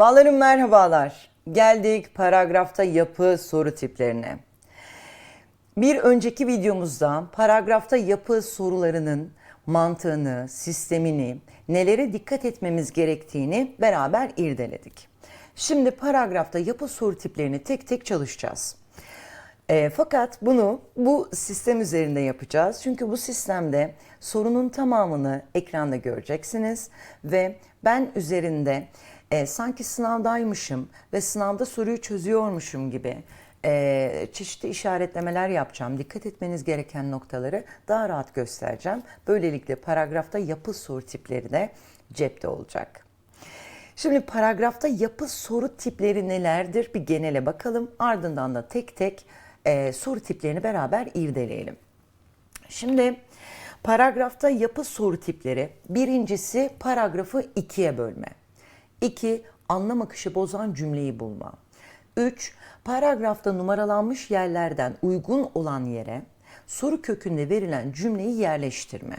Bağlarım merhabalar. Geldik paragrafta yapı soru tiplerine. Bir önceki videomuzda paragrafta yapı sorularının mantığını, sistemini, nelere dikkat etmemiz gerektiğini beraber irdeledik. Şimdi paragrafta yapı soru tiplerini tek tek çalışacağız. E, fakat bunu bu sistem üzerinde yapacağız. Çünkü bu sistemde sorunun tamamını ekranda göreceksiniz ve ben üzerinde e, sanki sınavdaymışım ve sınavda soruyu çözüyormuşum gibi e, çeşitli işaretlemeler yapacağım. Dikkat etmeniz gereken noktaları daha rahat göstereceğim. Böylelikle paragrafta yapı soru tipleri de cepte olacak. Şimdi paragrafta yapı soru tipleri nelerdir bir genele bakalım. Ardından da tek tek e, soru tiplerini beraber irdeleyelim. Şimdi paragrafta yapı soru tipleri birincisi paragrafı ikiye bölme. 2. Anlam akışı bozan cümleyi bulma. 3. Paragrafta numaralanmış yerlerden uygun olan yere soru kökünde verilen cümleyi yerleştirme.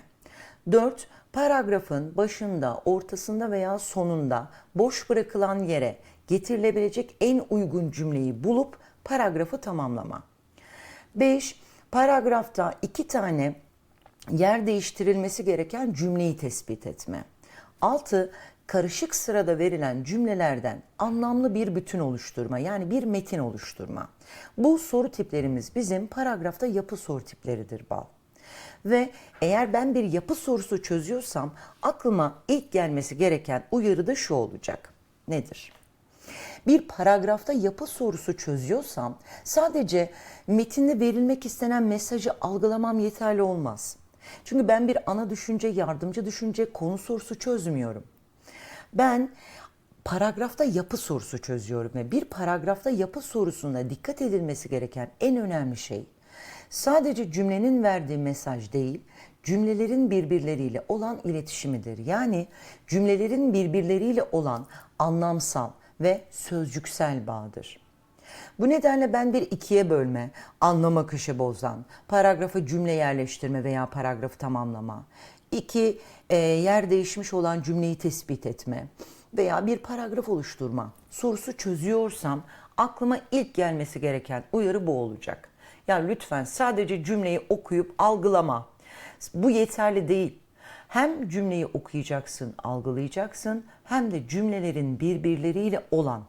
4. Paragrafın başında, ortasında veya sonunda boş bırakılan yere getirilebilecek en uygun cümleyi bulup paragrafı tamamlama. 5. Paragrafta iki tane yer değiştirilmesi gereken cümleyi tespit etme. 6. Karışık sırada verilen cümlelerden anlamlı bir bütün oluşturma yani bir metin oluşturma. Bu soru tiplerimiz bizim paragrafta yapı soru tipleridir bal. Ve eğer ben bir yapı sorusu çözüyorsam aklıma ilk gelmesi gereken uyarı da şu olacak. Nedir? bir paragrafta yapı sorusu çözüyorsam sadece metinde verilmek istenen mesajı algılamam yeterli olmaz. Çünkü ben bir ana düşünce, yardımcı düşünce, konu sorusu çözmüyorum. Ben paragrafta yapı sorusu çözüyorum ve bir paragrafta yapı sorusunda dikkat edilmesi gereken en önemli şey sadece cümlenin verdiği mesaj değil, cümlelerin birbirleriyle olan iletişimidir. Yani cümlelerin birbirleriyle olan anlamsal ve sözcüksel bağdır. Bu nedenle ben bir ikiye bölme, anlam akışı bozan, paragrafı cümle yerleştirme veya paragrafı tamamlama, iki e, yer değişmiş olan cümleyi tespit etme veya bir paragraf oluşturma sorusu çözüyorsam aklıma ilk gelmesi gereken uyarı bu olacak. Ya lütfen sadece cümleyi okuyup algılama. Bu yeterli değil. Hem cümleyi okuyacaksın, algılayacaksın hem de cümlelerin birbirleriyle olan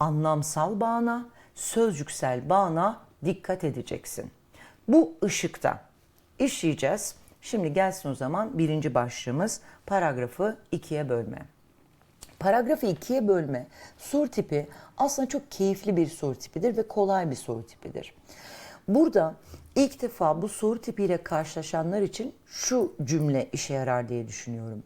anlamsal bağına, sözcüksel bağına dikkat edeceksin. Bu ışıkta işleyeceğiz. Şimdi gelsin o zaman birinci başlığımız paragrafı ikiye bölme. Paragrafı ikiye bölme soru tipi aslında çok keyifli bir soru tipidir ve kolay bir soru tipidir. Burada ilk defa bu soru tipiyle karşılaşanlar için şu cümle işe yarar diye düşünüyorum.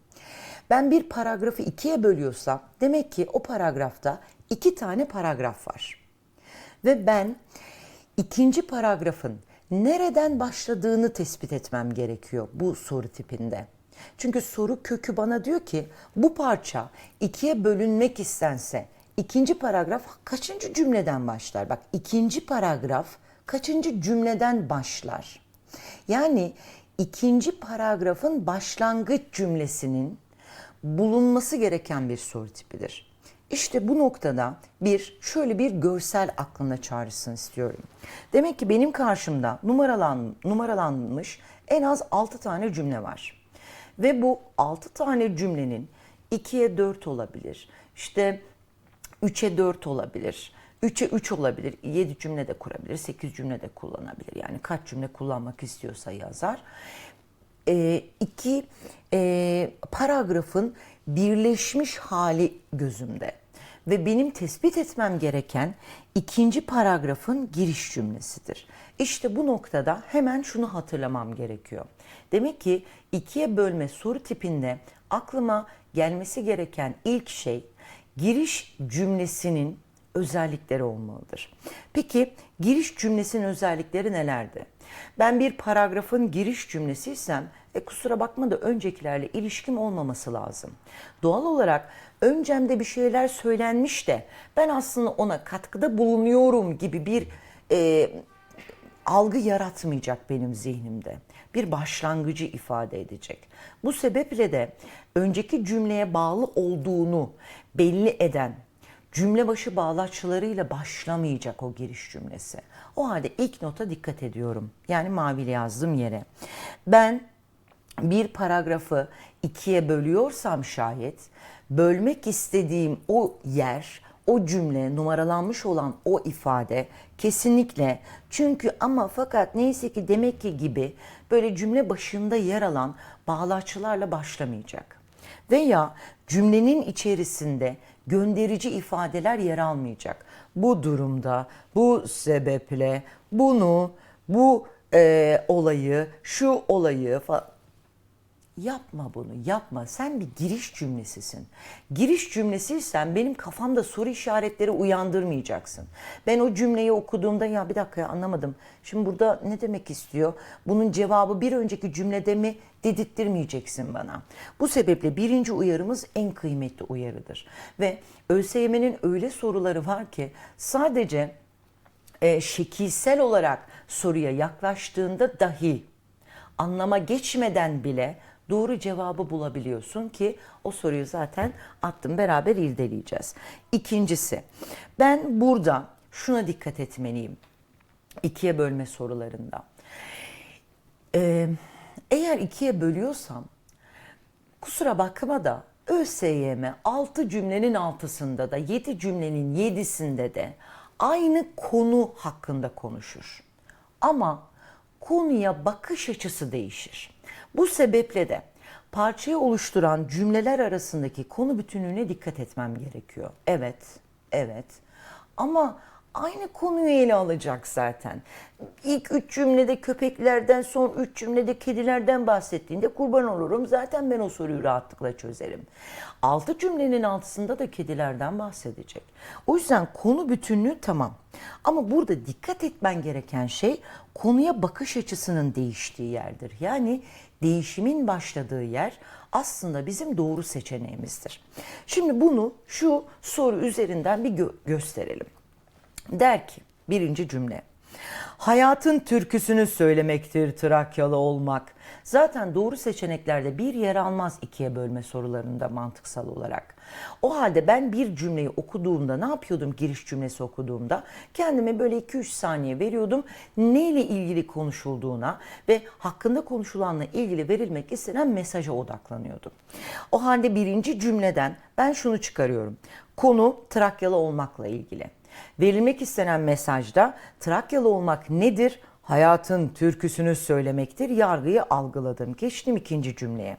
Ben bir paragrafı ikiye bölüyorsam demek ki o paragrafta iki tane paragraf var. Ve ben ikinci paragrafın nereden başladığını tespit etmem gerekiyor bu soru tipinde. Çünkü soru kökü bana diyor ki bu parça ikiye bölünmek istense ikinci paragraf kaçıncı cümleden başlar? Bak ikinci paragraf kaçıncı cümleden başlar? Yani ikinci paragrafın başlangıç cümlesinin bulunması gereken bir soru tipidir. İşte bu noktada bir şöyle bir görsel aklına çağrısını istiyorum. Demek ki benim karşımda numaralan, numaralanmış en az 6 tane cümle var. Ve bu 6 tane cümlenin 2'ye 4 olabilir. İşte 3'e 4 olabilir. 3'e 3 olabilir. 7 cümle de kurabilir. 8 cümle de kullanabilir. Yani kaç cümle kullanmak istiyorsa yazar. E, iki e, paragrafın birleşmiş hali gözümde. Ve benim tespit etmem gereken ikinci paragrafın giriş cümlesidir. İşte bu noktada hemen şunu hatırlamam gerekiyor. Demek ki ikiye bölme soru tipinde aklıma gelmesi gereken ilk şey giriş cümlesinin özellikleri olmalıdır. Peki giriş cümlesinin özellikleri nelerdi? Ben bir paragrafın giriş cümlesiysem e kusura bakma da öncekilerle ilişkim olmaması lazım. Doğal olarak öncemde bir şeyler söylenmiş de ben aslında ona katkıda bulunuyorum gibi bir e, algı yaratmayacak benim zihnimde. Bir başlangıcı ifade edecek. Bu sebeple de önceki cümleye bağlı olduğunu belli eden cümle başı bağlaçlarıyla başlamayacak o giriş cümlesi. O halde ilk nota dikkat ediyorum. Yani mavili yazdığım yere. Ben bir paragrafı ikiye bölüyorsam şayet bölmek istediğim o yer, o cümle, numaralanmış olan o ifade kesinlikle çünkü ama fakat neyse ki demek ki gibi böyle cümle başında yer alan bağlaçlarla başlamayacak. Veya cümlenin içerisinde gönderici ifadeler yer almayacak. Bu durumda, bu sebeple, bunu, bu e, olayı, şu olayı falan. Yapma bunu, yapma. Sen bir giriş cümlesisin. Giriş cümlesiysen benim kafamda soru işaretleri uyandırmayacaksın. Ben o cümleyi okuduğumda ya bir dakika ya anlamadım. Şimdi burada ne demek istiyor? Bunun cevabı bir önceki cümlede mi dedirttirmeyeceksin bana. Bu sebeple birinci uyarımız en kıymetli uyarıdır. Ve ÖSYM'nin öyle soruları var ki sadece e, şekilsel olarak soruya yaklaştığında dahi anlama geçmeden bile doğru cevabı bulabiliyorsun ki o soruyu zaten attım beraber irdeleyeceğiz. İkincisi ben burada şuna dikkat etmeliyim ikiye bölme sorularında. Ee, eğer ikiye bölüyorsam kusura bakma da ÖSYM 6 cümlenin altısında da 7 cümlenin 7'sinde de aynı konu hakkında konuşur. Ama konuya bakış açısı değişir. Bu sebeple de parçayı oluşturan cümleler arasındaki konu bütünlüğüne dikkat etmem gerekiyor. Evet, evet. Ama aynı konuyu ele alacak zaten. İlk üç cümlede köpeklerden, son üç cümlede kedilerden bahsettiğinde kurban olurum. Zaten ben o soruyu rahatlıkla çözerim. Altı cümlenin altısında da kedilerden bahsedecek. O yüzden konu bütünlüğü tamam. Ama burada dikkat etmen gereken şey konuya bakış açısının değiştiği yerdir. Yani değişimin başladığı yer aslında bizim doğru seçeneğimizdir. Şimdi bunu şu soru üzerinden bir gö- gösterelim. Der ki birinci cümle. Hayatın türküsünü söylemektir Trakyalı olmak. Zaten doğru seçeneklerde bir yer almaz ikiye bölme sorularında mantıksal olarak. O halde ben bir cümleyi okuduğumda ne yapıyordum giriş cümlesi okuduğumda? Kendime böyle 2-3 saniye veriyordum. Neyle ilgili konuşulduğuna ve hakkında konuşulanla ilgili verilmek istenen mesaja odaklanıyordum. O halde birinci cümleden ben şunu çıkarıyorum. Konu Trakyalı olmakla ilgili. Verilmek istenen mesajda Trakyalı olmak nedir? Hayatın türküsünü söylemektir. Yargıyı algıladım. Geçtim ikinci cümleye.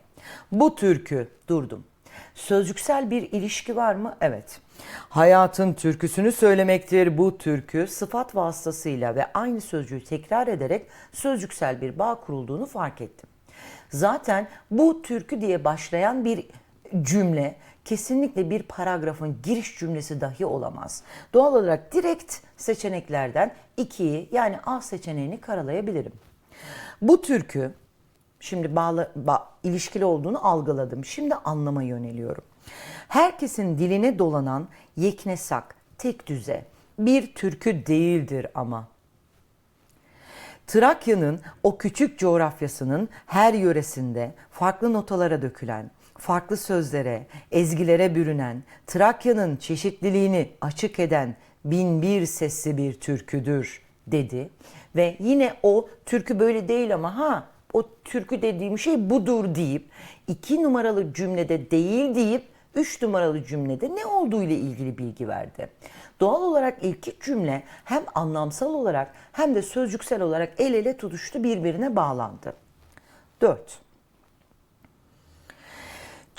Bu türkü durdum. Sözcüksel bir ilişki var mı? Evet. Hayatın türküsünü söylemektir. Bu türkü sıfat vasıtasıyla ve aynı sözcüğü tekrar ederek sözcüksel bir bağ kurulduğunu fark ettim. Zaten bu türkü diye başlayan bir cümle kesinlikle bir paragrafın giriş cümlesi dahi olamaz. Doğal olarak direkt seçeneklerden ikiyi yani A seçeneğini karalayabilirim. Bu türkü şimdi bağlı ba, ilişkili olduğunu algıladım. Şimdi anlama yöneliyorum. Herkesin diline dolanan yeknesak, tek düze bir türkü değildir ama. Trakya'nın o küçük coğrafyasının her yöresinde farklı notalara dökülen, farklı sözlere, ezgilere bürünen, Trakya'nın çeşitliliğini açık eden bin bir sesli bir türküdür dedi. Ve yine o türkü böyle değil ama ha o türkü dediğim şey budur deyip iki numaralı cümlede değil deyip üç numaralı cümlede ne olduğu ile ilgili bilgi verdi. Doğal olarak ilk iki cümle hem anlamsal olarak hem de sözcüksel olarak el ele tutuştu birbirine bağlandı. 4.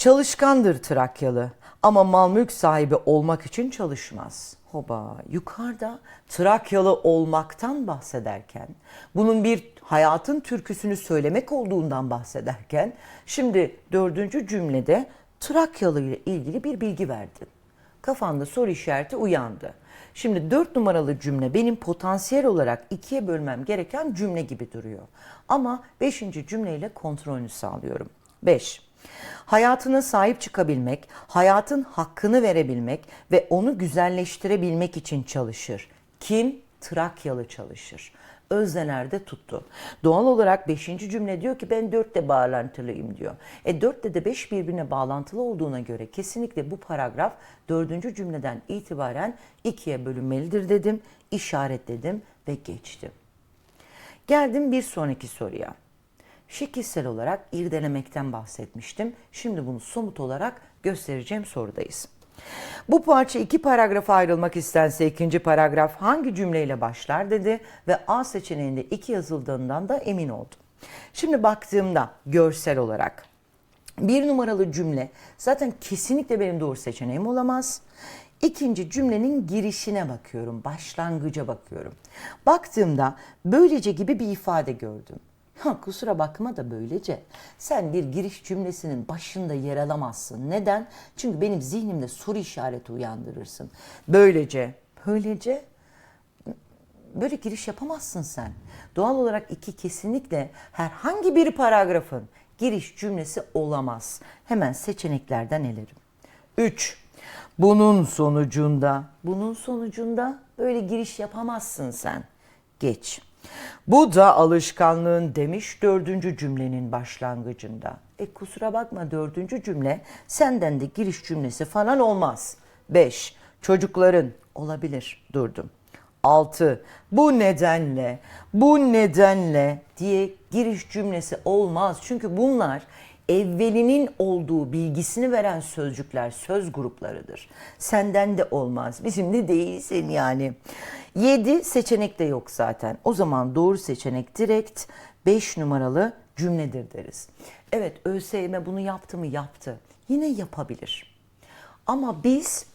Çalışkandır Trakyalı ama mal mülk sahibi olmak için çalışmaz. Hoba yukarıda Trakyalı olmaktan bahsederken, bunun bir hayatın türküsünü söylemek olduğundan bahsederken, şimdi dördüncü cümlede Trakyalı ile ilgili bir bilgi verdin. Kafanda soru işareti uyandı. Şimdi dört numaralı cümle benim potansiyel olarak ikiye bölmem gereken cümle gibi duruyor. Ama beşinci cümleyle kontrolünü sağlıyorum. Beş. Hayatına sahip çıkabilmek, hayatın hakkını verebilmek ve onu güzelleştirebilmek için çalışır. Kim? Trakyalı çalışır. özneler tuttu. Doğal olarak 5. cümle diyor ki ben 4'te bağlantılıyım diyor. E 4'te de 5 birbirine bağlantılı olduğuna göre kesinlikle bu paragraf 4. cümleden itibaren ikiye bölünmelidir dedim, işaretledim ve geçtim. Geldim bir sonraki soruya. Şekilsel olarak irdelemekten bahsetmiştim. Şimdi bunu somut olarak göstereceğim sorudayız. Bu parça iki paragrafa ayrılmak istense ikinci paragraf hangi cümleyle başlar dedi ve A seçeneğinde iki yazıldığından da emin oldum. Şimdi baktığımda görsel olarak bir numaralı cümle zaten kesinlikle benim doğru seçeneğim olamaz. İkinci cümlenin girişine bakıyorum, başlangıca bakıyorum. Baktığımda böylece gibi bir ifade gördüm. Ha, kusura bakma da böylece. Sen bir giriş cümlesinin başında yer alamazsın. Neden? Çünkü benim zihnimde soru işareti uyandırırsın. Böylece, böylece böyle giriş yapamazsın sen. Doğal olarak iki kesinlikle herhangi bir paragrafın giriş cümlesi olamaz. Hemen seçeneklerden elerim. 3. Bunun sonucunda, bunun sonucunda böyle giriş yapamazsın sen. Geç. Bu da alışkanlığın demiş dördüncü cümlenin başlangıcında. E kusura bakma dördüncü cümle senden de giriş cümlesi falan olmaz. 5. Çocukların olabilir durdum. 6. Bu nedenle, bu nedenle diye giriş cümlesi olmaz. Çünkü bunlar evvelinin olduğu bilgisini veren sözcükler, söz gruplarıdır. Senden de olmaz. Bizim de değilsin yani. 7 seçenek de yok zaten. O zaman doğru seçenek direkt 5 numaralı cümledir deriz. Evet ÖSYM bunu yaptı mı yaptı. Yine yapabilir. Ama biz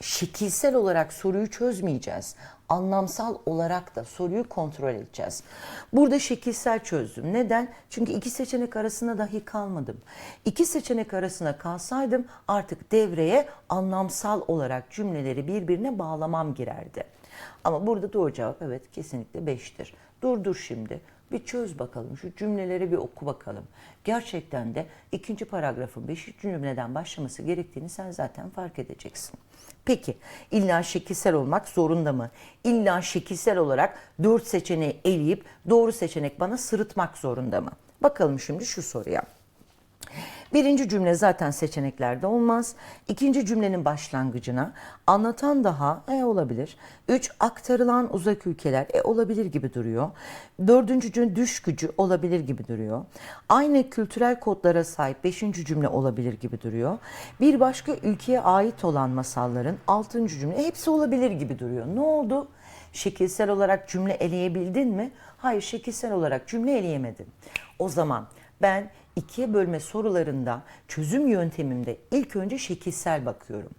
şekilsel olarak soruyu çözmeyeceğiz. Anlamsal olarak da soruyu kontrol edeceğiz. Burada şekilsel çözdüm. Neden? Çünkü iki seçenek arasında dahi kalmadım. İki seçenek arasında kalsaydım artık devreye anlamsal olarak cümleleri birbirine bağlamam girerdi. Ama burada doğru cevap evet kesinlikle 5'tir. Dur dur şimdi. Bir çöz bakalım. Şu cümleleri bir oku bakalım. Gerçekten de ikinci paragrafın beşinci cümleden başlaması gerektiğini sen zaten fark edeceksin. Peki illa şekilsel olmak zorunda mı? İlla şekilsel olarak dört seçeneği eleyip doğru seçenek bana sırıtmak zorunda mı? Bakalım şimdi şu soruya. Birinci cümle zaten seçeneklerde olmaz. İkinci cümlenin başlangıcına anlatan daha e olabilir. Üç aktarılan uzak ülkeler e olabilir gibi duruyor. Dördüncü cümle düş gücü olabilir gibi duruyor. Aynı kültürel kodlara sahip beşinci cümle olabilir gibi duruyor. Bir başka ülkeye ait olan masalların altıncı cümle hepsi olabilir gibi duruyor. Ne oldu? Şekilsel olarak cümle eleyebildin mi? Hayır şekilsel olarak cümle eleyemedin. O zaman ben ikiye bölme sorularında çözüm yöntemimde ilk önce şekilsel bakıyorum.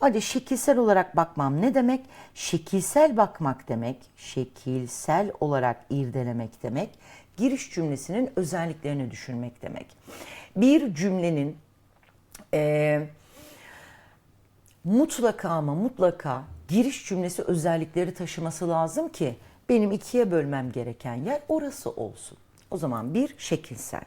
Hadi şekilsel olarak bakmam ne demek? Şekilsel bakmak demek, şekilsel olarak irdelemek demek, giriş cümlesinin özelliklerini düşünmek demek. Bir cümlenin e, mutlaka ama mutlaka giriş cümlesi özellikleri taşıması lazım ki benim ikiye bölmem gereken yer orası olsun. O zaman bir şekilsel.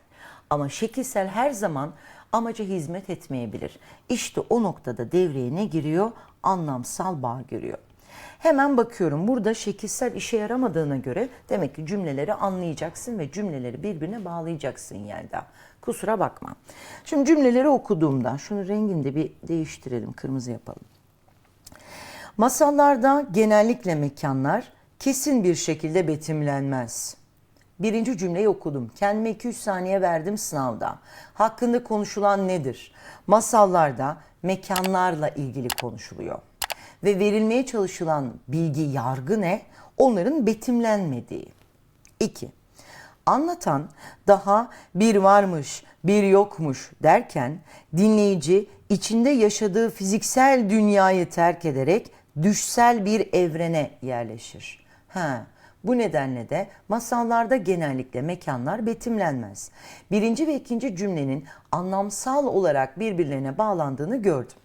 Ama şekilsel her zaman amaca hizmet etmeyebilir. İşte o noktada devreye ne giriyor? Anlamsal bağ giriyor. Hemen bakıyorum burada şekilsel işe yaramadığına göre demek ki cümleleri anlayacaksın ve cümleleri birbirine bağlayacaksın Yelda. Kusura bakma. Şimdi cümleleri okuduğumda şunu rengini de bir değiştirelim kırmızı yapalım. Masallarda genellikle mekanlar kesin bir şekilde betimlenmez. Birinci cümleyi okudum. Kendime 2-3 saniye verdim sınavda. Hakkında konuşulan nedir? Masallarda mekanlarla ilgili konuşuluyor. Ve verilmeye çalışılan bilgi, yargı ne? Onların betimlenmediği. 2. Anlatan daha bir varmış, bir yokmuş derken dinleyici içinde yaşadığı fiziksel dünyayı terk ederek düşsel bir evrene yerleşir. Ha, bu nedenle de masallarda genellikle mekanlar betimlenmez. Birinci ve ikinci cümlenin anlamsal olarak birbirlerine bağlandığını gördüm.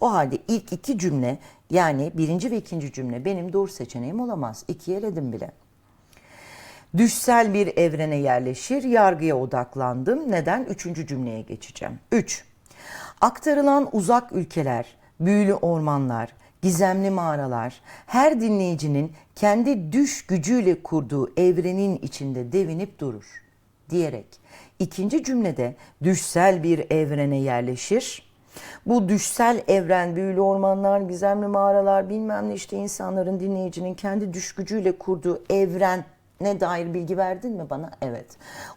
O halde ilk iki cümle yani birinci ve ikinci cümle benim doğru seçeneğim olamaz. İkiye eledim bile. Düşsel bir evrene yerleşir, yargıya odaklandım. Neden? Üçüncü cümleye geçeceğim. Üç, aktarılan uzak ülkeler, büyülü ormanlar, gizemli mağaralar, her dinleyicinin kendi düş gücüyle kurduğu evrenin içinde devinip durur diyerek ikinci cümlede düşsel bir evrene yerleşir. Bu düşsel evren, büyülü ormanlar, gizemli mağaralar, bilmem ne işte insanların, dinleyicinin kendi düş gücüyle kurduğu evren ne dair bilgi verdin mi bana? Evet.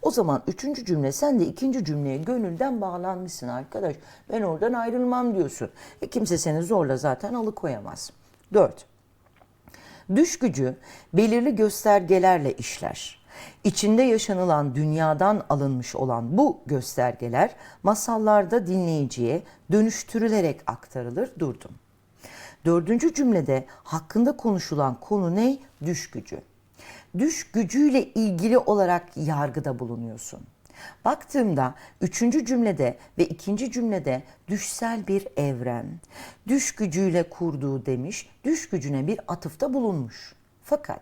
O zaman üçüncü cümle sen de ikinci cümleye gönülden bağlanmışsın arkadaş. Ben oradan ayrılmam diyorsun. E kimse seni zorla zaten alıkoyamaz. Dört. Düş gücü belirli göstergelerle işler. İçinde yaşanılan dünyadan alınmış olan bu göstergeler masallarda dinleyiciye dönüştürülerek aktarılır durdum. Dördüncü cümlede hakkında konuşulan konu ne? Düş gücü. Düş gücüyle ilgili olarak yargıda bulunuyorsun. Baktığımda üçüncü cümlede ve ikinci cümlede düşsel bir evren, düş gücüyle kurduğu demiş, düş gücüne bir atıfta bulunmuş. Fakat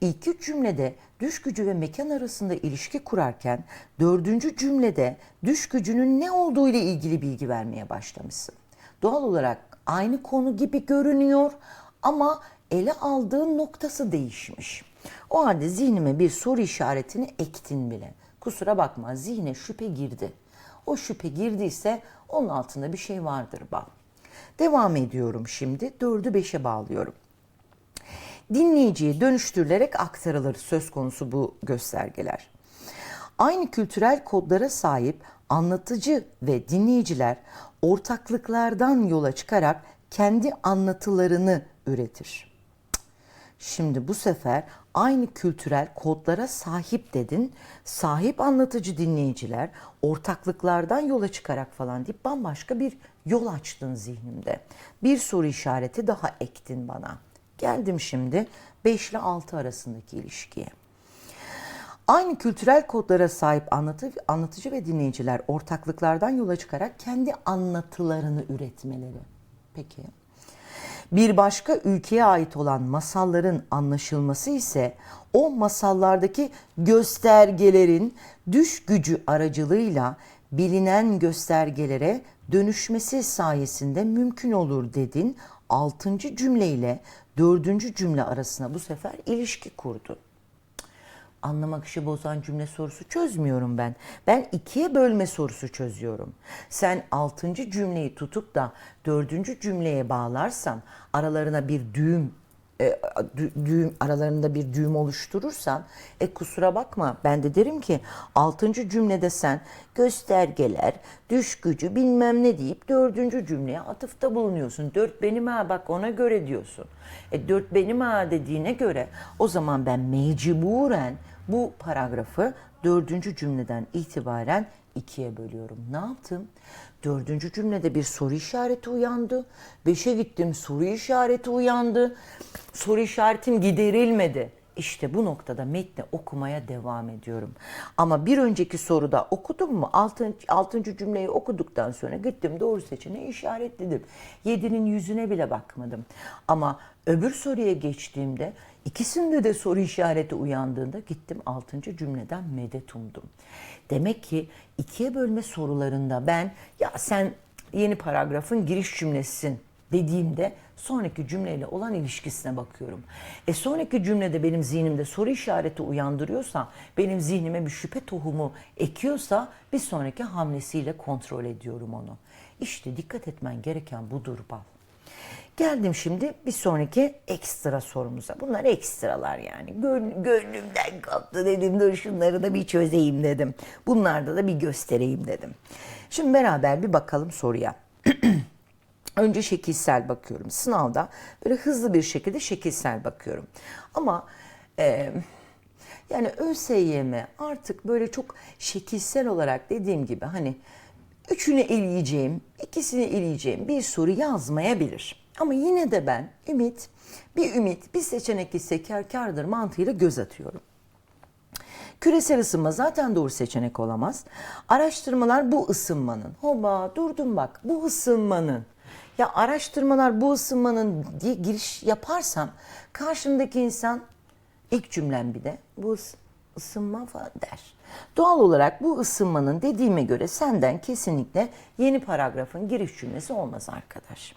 ilk üç cümlede düş gücü ve mekan arasında ilişki kurarken dördüncü cümlede düş gücünün ne olduğu ile ilgili bilgi vermeye başlamışsın. Doğal olarak aynı konu gibi görünüyor ama ele aldığın noktası değişmiş. O halde zihnime bir soru işaretini ektin bile. Kusura bakma zihne şüphe girdi. O şüphe girdiyse onun altında bir şey vardır bal. Devam ediyorum şimdi. Dördü beşe bağlıyorum dinleyiciye dönüştürülerek aktarılır söz konusu bu göstergeler. Aynı kültürel kodlara sahip anlatıcı ve dinleyiciler ortaklıklardan yola çıkarak kendi anlatılarını üretir. Şimdi bu sefer aynı kültürel kodlara sahip dedin. Sahip anlatıcı dinleyiciler ortaklıklardan yola çıkarak falan deyip bambaşka bir yol açtın zihnimde. Bir soru işareti daha ektin bana. Geldim şimdi 5 ile 6 arasındaki ilişkiye. Aynı kültürel kodlara sahip anlatı, anlatıcı ve dinleyiciler ortaklıklardan yola çıkarak kendi anlatılarını üretmeleri. Peki. Bir başka ülkeye ait olan masalların anlaşılması ise o masallardaki göstergelerin düş gücü aracılığıyla bilinen göstergelere dönüşmesi sayesinde mümkün olur dedin. Altıncı cümleyle dördüncü cümle arasına bu sefer ilişki kurdu. Anlamak işi bozan cümle sorusu çözmüyorum ben. Ben ikiye bölme sorusu çözüyorum. Sen altıncı cümleyi tutup da dördüncü cümleye bağlarsan aralarına bir düğüm e, düğüm aralarında bir düğüm oluşturursan e kusura bakma ben de derim ki 6. cümlede sen göstergeler, düş gücü bilmem ne deyip 4. cümleye atıfta bulunuyorsun. 4 benim ha bak ona göre diyorsun. E 4 benim ha dediğine göre o zaman ben mecburen bu paragrafı 4. cümleden itibaren ikiye bölüyorum. Ne yaptım? Dördüncü cümlede bir soru işareti uyandı. Beşe gittim soru işareti uyandı. Soru işaretim giderilmedi. İşte bu noktada metni okumaya devam ediyorum. Ama bir önceki soruda okudum mu? Altıncı, altıncı cümleyi okuduktan sonra gittim doğru seçeneği işaretledim. Yedinin yüzüne bile bakmadım. Ama öbür soruya geçtiğimde ikisinde de soru işareti uyandığında gittim altıncı cümleden medet umdum. Demek ki ikiye bölme sorularında ben ya sen yeni paragrafın giriş cümlesisin dediğimde sonraki cümleyle olan ilişkisine bakıyorum. E sonraki cümlede benim zihnimde soru işareti uyandırıyorsa, benim zihnime bir şüphe tohumu ekiyorsa bir sonraki hamlesiyle kontrol ediyorum onu. İşte dikkat etmen gereken budur bal. Geldim şimdi bir sonraki ekstra sorumuza. Bunlar ekstralar yani. Gön, gönlümden koptu dedim. Dur şunları da bir çözeyim dedim. Bunlarda da bir göstereyim dedim. Şimdi beraber bir bakalım soruya. Önce şekilsel bakıyorum. Sınavda böyle hızlı bir şekilde şekilsel bakıyorum. Ama e, yani ÖSYM artık böyle çok şekilsel olarak dediğim gibi hani üçünü eleyeceğim, ikisini eleyeceğim bir soru yazmayabilir. Ama yine de ben ümit, bir ümit, bir seçenek ise kar kardır mantığıyla göz atıyorum. Küresel ısınma zaten doğru seçenek olamaz. Araştırmalar bu ısınmanın, hoba durdum bak bu ısınmanın ya araştırmalar bu ısınmanın diye giriş yaparsam karşımdaki insan ilk cümlem bir de bu ısınma falan der. Doğal olarak bu ısınmanın dediğime göre senden kesinlikle yeni paragrafın giriş cümlesi olmaz arkadaş.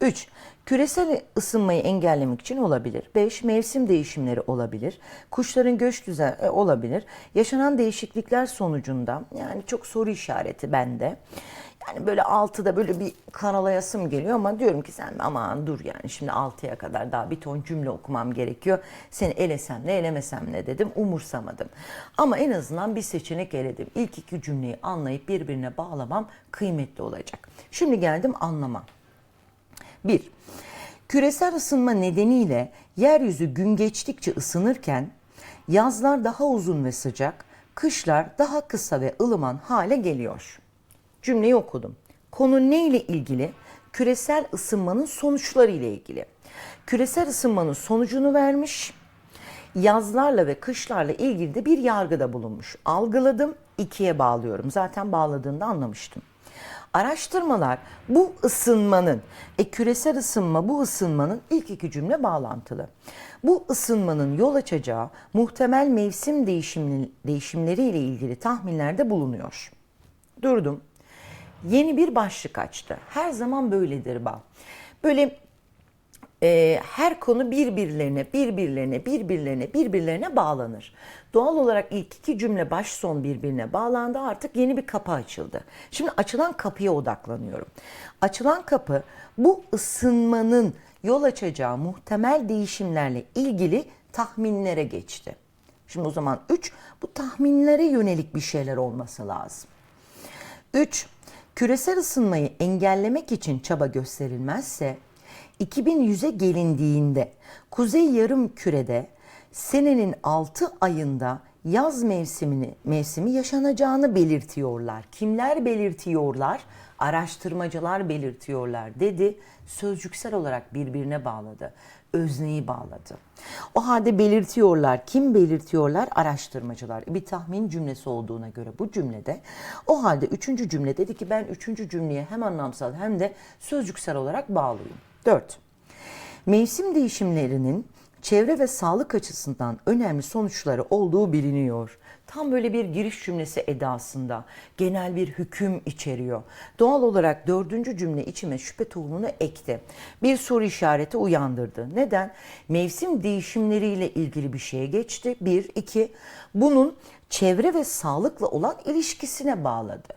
3. Küresel ısınmayı engellemek için olabilir. 5. Mevsim değişimleri olabilir. Kuşların göç düzen e, olabilir. Yaşanan değişiklikler sonucunda yani çok soru işareti bende. Yani böyle 6'da böyle bir karalayasım geliyor ama diyorum ki sen aman dur yani şimdi 6'ya kadar daha bir ton cümle okumam gerekiyor. Seni elesem ne elemesem ne dedim umursamadım. Ama en azından bir seçenek eledim. İlk iki cümleyi anlayıp birbirine bağlamam kıymetli olacak. Şimdi geldim anlama. 1. Küresel ısınma nedeniyle yeryüzü gün geçtikçe ısınırken yazlar daha uzun ve sıcak, kışlar daha kısa ve ılıman hale geliyor. Cümleyi okudum. Konu ne ile ilgili? Küresel ısınmanın sonuçları ile ilgili. Küresel ısınmanın sonucunu vermiş. Yazlarla ve kışlarla ilgili de bir yargıda bulunmuş. Algıladım, ikiye bağlıyorum. Zaten bağladığında anlamıştım. Araştırmalar bu ısınmanın, e, küresel ısınma bu ısınmanın ilk iki cümle bağlantılı. Bu ısınmanın yol açacağı muhtemel mevsim değişimli, değişimleri ile ilgili tahminlerde bulunuyor. Durdum. Yeni bir başlık açtı. Her zaman böyledir bal. Böyle e, her konu birbirlerine, birbirlerine, birbirlerine, birbirlerine bağlanır. Doğal olarak ilk iki cümle baş son birbirine bağlandı. Artık yeni bir kapı açıldı. Şimdi açılan kapıya odaklanıyorum. Açılan kapı bu ısınmanın yol açacağı muhtemel değişimlerle ilgili tahminlere geçti. Şimdi o zaman 3 bu tahminlere yönelik bir şeyler olması lazım. 3. Küresel ısınmayı engellemek için çaba gösterilmezse 2100'e gelindiğinde Kuzey Yarım Kürede senenin 6 ayında yaz mevsimini mevsimi yaşanacağını belirtiyorlar. Kimler belirtiyorlar? Araştırmacılar belirtiyorlar dedi. Sözcüksel olarak birbirine bağladı. Özneyi bağladı. O halde belirtiyorlar. Kim belirtiyorlar? Araştırmacılar. Bir tahmin cümlesi olduğuna göre bu cümlede. O halde üçüncü cümle dedi ki ben üçüncü cümleye hem anlamsal hem de sözcüksel olarak bağlıyım. 4. Mevsim değişimlerinin çevre ve sağlık açısından önemli sonuçları olduğu biliniyor. Tam böyle bir giriş cümlesi edasında genel bir hüküm içeriyor. Doğal olarak dördüncü cümle içime şüphe tohumunu ekti. Bir soru işareti uyandırdı. Neden? Mevsim değişimleriyle ilgili bir şeye geçti. Bir, iki, bunun çevre ve sağlıkla olan ilişkisine bağladı.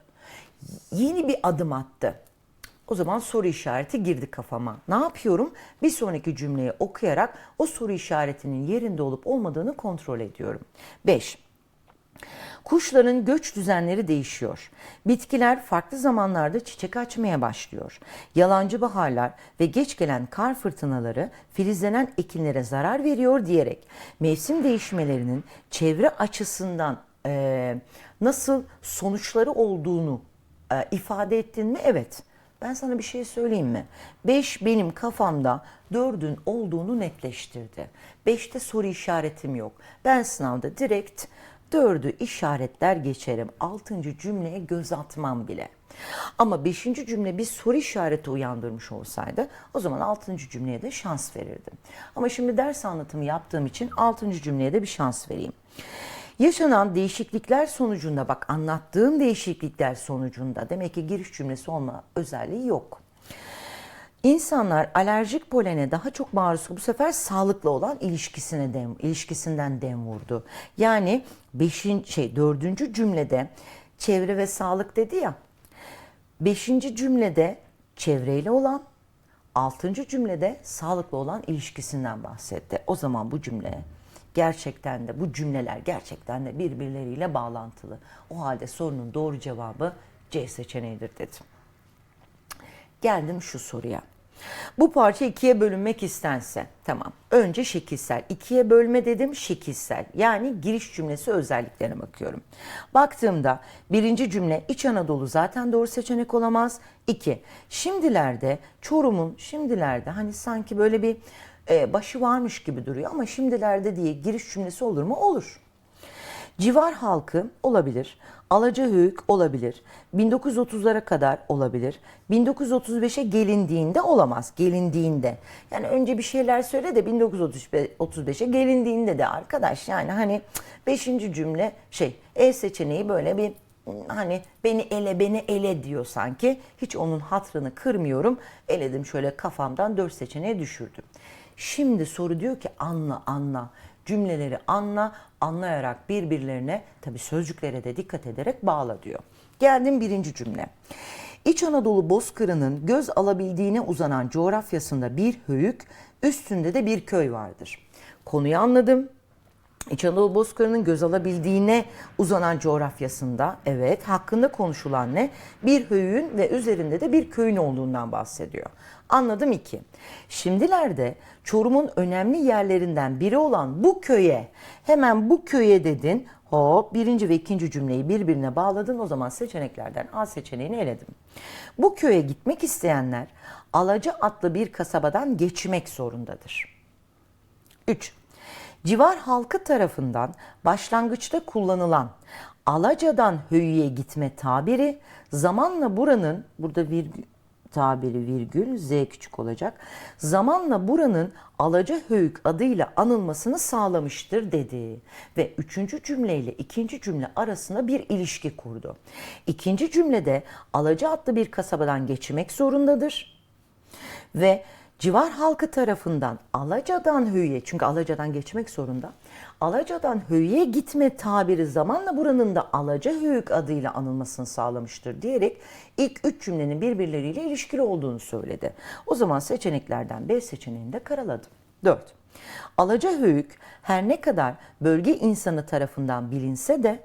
Yeni bir adım attı. O zaman soru işareti girdi kafama. Ne yapıyorum? Bir sonraki cümleyi okuyarak o soru işaretinin yerinde olup olmadığını kontrol ediyorum. 5. Kuşların göç düzenleri değişiyor. Bitkiler farklı zamanlarda çiçek açmaya başlıyor. Yalancı baharlar ve geç gelen kar fırtınaları filizlenen ekinlere zarar veriyor diyerek mevsim değişmelerinin çevre açısından e, nasıl sonuçları olduğunu e, ifade ettin mi? Evet. Ben sana bir şey söyleyeyim mi? 5 benim kafamda 4'ün olduğunu netleştirdi. 5'te soru işaretim yok. Ben sınavda direkt 4'ü işaretler geçerim. 6. cümleye göz atmam bile. Ama 5. cümle bir soru işareti uyandırmış olsaydı o zaman 6. cümleye de şans verirdim. Ama şimdi ders anlatımı yaptığım için 6. cümleye de bir şans vereyim. Yaşanan değişiklikler sonucunda bak anlattığım değişiklikler sonucunda demek ki giriş cümlesi olma özelliği yok. İnsanlar alerjik polene daha çok maruz bu sefer sağlıklı olan ilişkisine dem, ilişkisinden dem vurdu. Yani beşin, şey dördüncü cümlede çevre ve sağlık dedi ya. Beşinci cümlede çevreyle olan, altıncı cümlede sağlıklı olan ilişkisinden bahsetti. O zaman bu cümle gerçekten de bu cümleler gerçekten de birbirleriyle bağlantılı. O halde sorunun doğru cevabı C seçeneğidir dedim. Geldim şu soruya. Bu parça ikiye bölünmek istense, tamam. Önce şekilsel, ikiye bölme dedim şekilsel. Yani giriş cümlesi özelliklerine bakıyorum. Baktığımda birinci cümle İç Anadolu zaten doğru seçenek olamaz. İki, şimdilerde Çorum'un şimdilerde hani sanki böyle bir e, başı varmış gibi duruyor ama şimdilerde diye giriş cümlesi olur mu? Olur. Civar halkı olabilir. Alacahöyük olabilir. 1930'lara kadar olabilir. 1935'e gelindiğinde olamaz. Gelindiğinde. Yani önce bir şeyler söyle de 1935'e gelindiğinde de arkadaş yani hani 5. cümle şey E seçeneği böyle bir hani beni ele beni ele diyor sanki. Hiç onun hatrını kırmıyorum. Eledim şöyle kafamdan dört seçeneğe düşürdüm. Şimdi soru diyor ki anla anla. Cümleleri anla, anlayarak birbirlerine tabi sözcüklere de dikkat ederek bağla diyor. Geldim birinci cümle. İç Anadolu bozkırının göz alabildiğine uzanan coğrafyasında bir höyük, üstünde de bir köy vardır. Konuyu anladım. İç Anadolu Bozkırı'nın göz alabildiğine uzanan coğrafyasında evet hakkında konuşulan ne? Bir höyüğün ve üzerinde de bir köyün olduğundan bahsediyor. Anladım iki. Şimdilerde Çorum'un önemli yerlerinden biri olan bu köye hemen bu köye dedin. Hop birinci ve ikinci cümleyi birbirine bağladın. O zaman seçeneklerden A seçeneğini eledim. Bu köye gitmek isteyenler Alaca adlı bir kasabadan geçmek zorundadır. 3. Civar halkı tarafından başlangıçta kullanılan Alaca'dan Höyü'ye gitme tabiri zamanla buranın burada virgül tabiri virgül z küçük olacak. Zamanla buranın Alaca Höyük adıyla anılmasını sağlamıştır dedi. Ve üçüncü cümleyle ikinci cümle arasında bir ilişki kurdu. İkinci cümlede Alaca adlı bir kasabadan geçmek zorundadır ve civar halkı tarafından Alaca'dan Höyü'ye çünkü Alaca'dan geçmek zorunda. Alaca'dan Höyü'ye gitme tabiri zamanla buranın da Alaca Höyük adıyla anılmasını sağlamıştır diyerek ilk üç cümlenin birbirleriyle ilişkili olduğunu söyledi. O zaman seçeneklerden B seçeneğini de karaladım. 4. Alaca Höyük her ne kadar bölge insanı tarafından bilinse de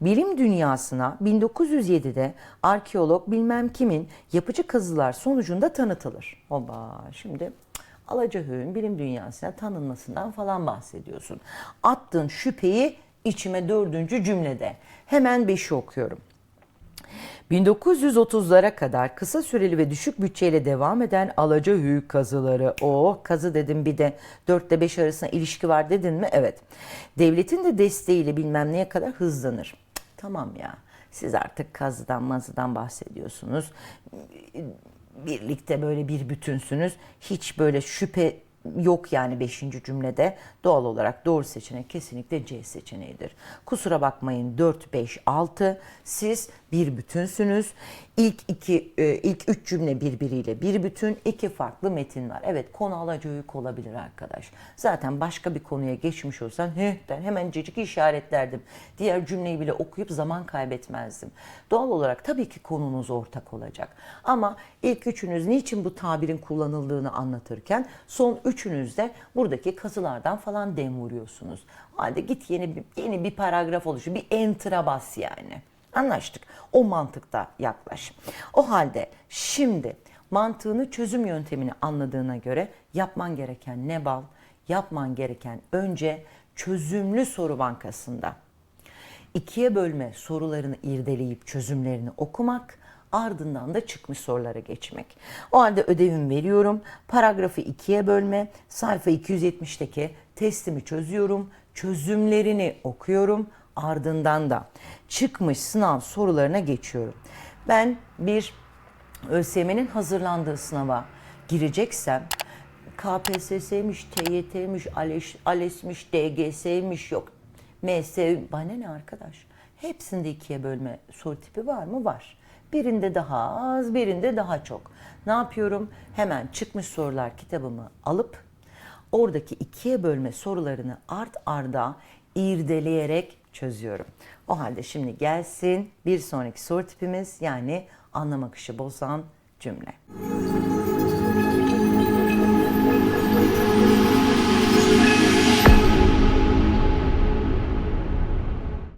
Bilim dünyasına 1907'de arkeolog bilmem kimin yapıcı kazılar sonucunda tanıtılır. Oba şimdi Alacahöy'ün bilim dünyasına tanınmasından falan bahsediyorsun. Attın şüpheyi içime dördüncü cümlede. Hemen beşi okuyorum. 1930'lara kadar kısa süreli ve düşük bütçeyle devam eden Alaca Höyük kazıları. O kazı dedim bir de 4 ile 5 arasında ilişki var dedin mi? Evet. Devletin de desteğiyle bilmem neye kadar hızlanır. Tamam ya. Siz artık kazıdan mazıdan bahsediyorsunuz. Birlikte böyle bir bütünsünüz. Hiç böyle şüphe yok yani 5. cümlede doğal olarak doğru seçenek kesinlikle C seçeneğidir. Kusura bakmayın 4 5 6 siz bir bütünsünüz. İlk iki e, ilk üç cümle birbiriyle bir bütün, iki farklı metin var. Evet konu alacağıyık olabilir arkadaş. Zaten başka bir konuya geçmiş olsan heh ben hemencecik işaretlerdim. Diğer cümleyi bile okuyup zaman kaybetmezdim. Doğal olarak tabii ki konunuz ortak olacak. Ama ilk üçünüz niçin bu tabirin kullanıldığını anlatırken son üçünüz de buradaki kazılardan falan dem vuruyorsunuz. Hadi git yeni bir, yeni bir paragraf oluşu, bir enter'a bas yani. Anlaştık. O mantıkta yaklaş. O halde şimdi mantığını çözüm yöntemini anladığına göre yapman gereken ne bal? Yapman gereken önce çözümlü soru bankasında ikiye bölme sorularını irdeleyip çözümlerini okumak, ardından da çıkmış sorulara geçmek. O halde ödevimi veriyorum. Paragrafı ikiye bölme, sayfa 270'teki testimi çözüyorum, çözümlerini okuyorum, ardından da çıkmış sınav sorularına geçiyorum. Ben bir ÖSYM'nin hazırlandığı sınava gireceksem KPSS'miş, TYT'miş, ALES, ALES'miş, DGS'miş yok. MS, bana ne arkadaş? Hepsinde ikiye bölme soru tipi var mı? Var. Birinde daha az, birinde daha çok. Ne yapıyorum? Hemen çıkmış sorular kitabımı alıp oradaki ikiye bölme sorularını art arda irdeleyerek çözüyorum. O halde şimdi gelsin bir sonraki soru tipimiz yani anlam akışı bozan cümle.